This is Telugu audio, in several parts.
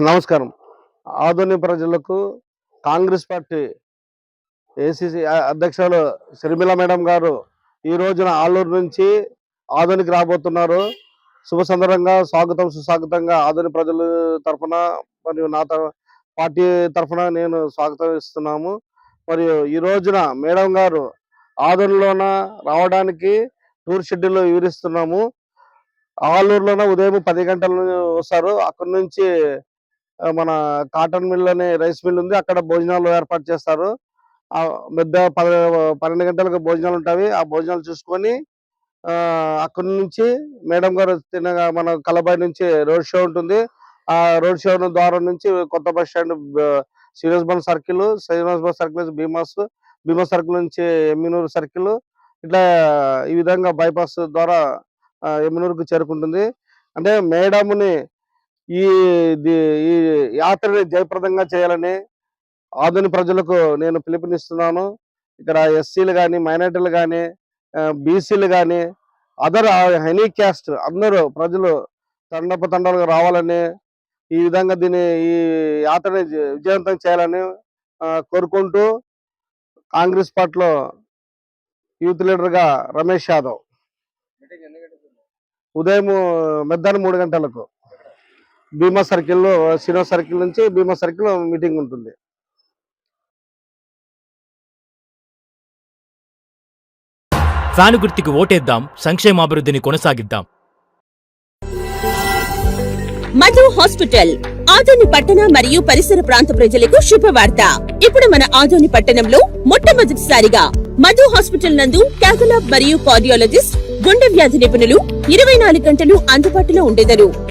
నమస్కారం. ఆధునిక ప్రజలకు కాంగ్రెస్ పార్టీ ఏసీసీ అధ్యక్షులు శర్మిల మేడం గారు ఈ రోజున ఆలూరు నుంచి ఆధునికి రాబోతున్నారు. శుభ సందర్భంగా స్వాగతం సుస్వాగతంగా ఆధునిక ప్రజల తరఫున మరియు నా పార్టీ తరఫున నేను స్వాగతం ఇస్తున్నాము. మరియు ఈ రోజున మేడం గారు ఆధునిలోన రావడానికి టూర్ షెడ్యూల్ వివరిస్తున్నాము. ఆలూరులోన ఉదయం పది గంటల వస్తారు. అక్కడి నుంచి మన కాటన్ మిల్ అనే రైస్ మిల్ ఉంది. అక్కడ భోజనాలు ఏర్పాటు చేస్తారు. ఆ పెద్ద పన్నెండు గంటలకు భోజనాలు ఉంటాయి. ఆ భోజనాలు చూసుకొని ఆ అక్కడ నుంచి మేడం గారు తినగా మన కలబాయి నుంచి రోడ్ షో ఉంటుంది. ఆ రోడ్ షో ద్వారా నుంచి కొత్త bus stand Srinivas Bhavan circle Srinivas Bhavan circle నుంచి భీమాస్ భీమా సర్కిల్ నుంచి ఎమ్మినూరు సర్కిల్ ఇట్లా ఈ విధంగా బైపాస్ ద్వారా ఎమ్మినూరుకు చేరుకుంటుంది. అంటే మేడంని ఈ ఈ యాత్రని జయప్రదంగా చేయాలని ఆధునిక ప్రజలకు నేను పిలుపునిస్తున్నాను. ఇక్కడ ఎస్సీలు కానీ మైనార్టీలు కానీ బీసీలు కానీ అదర్ హెనీ క్యాస్ట్ అందరూ ప్రజలు తండప తండాలుగా రావాలని ఈ విధంగా దీన్ని ఈ యాత్రని విజయవంతం చేయాలని కోరుకుంటూ కాంగ్రెస్ పార్టీలో యూత్ లీడర్గా రమేష్ యాదవ్. ఉదయం మధ్యాహ్నం మూడు గంటలకు. భీమా సర్కిల్లో శ్రీనివాస్ సర్కిల్ నుంచి భీమా సర్కిల్ మీటింగ్ ఉంటుంది. ఫ్యాను గుర్తుకి ఓటేద్దాం సంక్షేమాభివృద్ధిని కొనసాగిద్దాం. మధు హాస్పిటల్ ఆదోని పట్టణ మరియు పరిసర ప్రాంత ప్రజలకు శుభవార్త. ఇప్పుడు మన ఆదోని పట్టణంలో మొట్టమొదటిసారిగా మధు హాస్పిటల్ నందు క్యాథలాబ్ మరియు కార్డియాలజిస్ట్ గుండె వ్యాధి నిపుణులు ఇరవై నాలుగు గంటలు అందుబాటులో ఉండేదరు.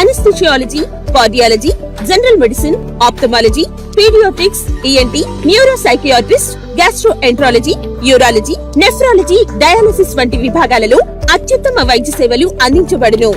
anaesthesiology cardiology general medicine ophthalmology paediatrics ENT neuro psychiatrist gastroenterology urology nephrology dialysis వంటి విభాగాలలో అత్యుత్తమ వైద్య సేవలు అందించబడును.